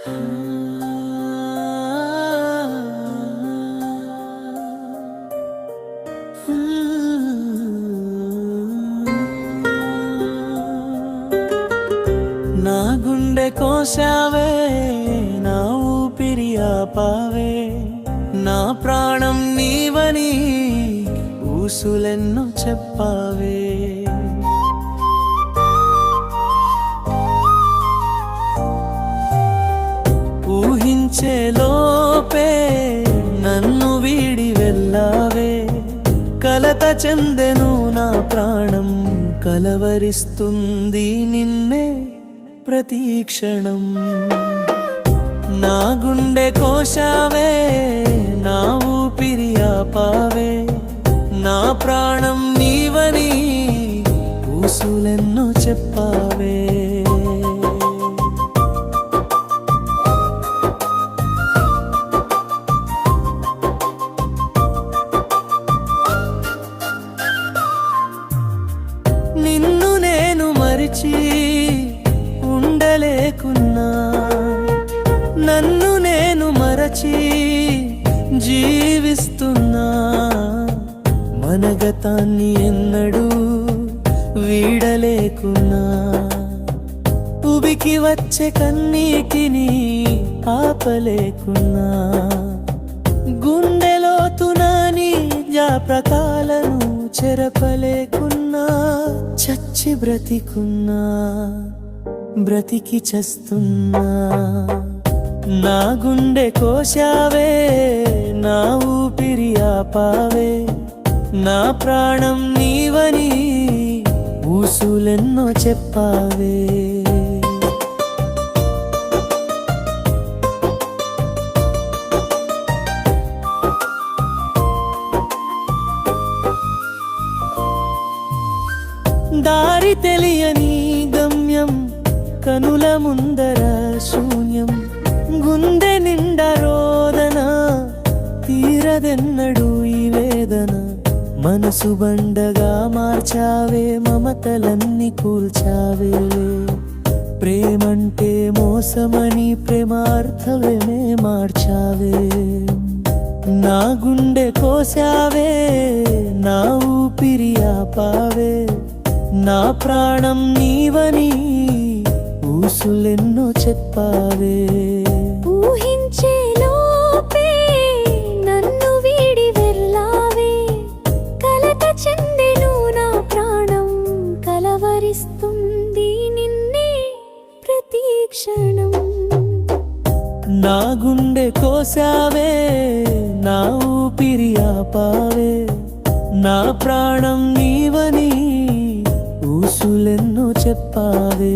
నా గుండె కోసావే నా ఊపిరి ఆపావే. నా ప్రాణం నీవని ఊసులెన్నో చెప్పావే. లోపే నన్ను వీడి వెళ్ళావే. కలత చెందెను నా ప్రాణం కలవరిస్తుంది నిన్నే ప్రతీక్షణం నా గుండె కోశావే నా ఊపిరి ఆపావే. నా ప్రాణం నీవని ఊసులెన్నో చెప్పావే. విడిచి ఉండలేకున్నా. నన్ను నేను మరచి జీవిస్తున్నా. మనగతాన్ని ఎన్నడూ వీడలేకున్నా. ఉబికి వచ్చే కన్నీటిని ఆపలేకున్నా. గుండెలోతునని జాప్రకాలను చెరపలేకున్నా. చచ్చి బ్రతికున్నా బ్రతికి చస్తున్నా. నా గుండె కోశావే నా ఊపిరి ఆపావే. నా ప్రాణం నీవని ఊసులెన్నో చెప్పావే. దారి తెలియని గమ్యం కనుల ముందర శూన్యం. గుండె నిండా రోదన తీరదెన్నడు ఈ వేదన. మనసు బండగా మార్చావే మమతలన్నీ కూల్చావే ప్రేమంటే మోసమని ప్రేమార్థమే మార్చావే. నా గుండె కోసావే నా ఊపిరి ఆపావే. నా ప్రాణం నీవని ఊసులెన్నో చెప్పావే. ఊహించే లోపే నన్ను వీడి వెళ్ళావే. కలత చెందెను నా ప్రాణం కలవరిస్తుంది నిన్నే ప్రతి క్షణం. నా గుండె కోసావే నా ఊపిరి ఆపావే. నా ప్రాణం మనసులెన్నో చెప్పాదే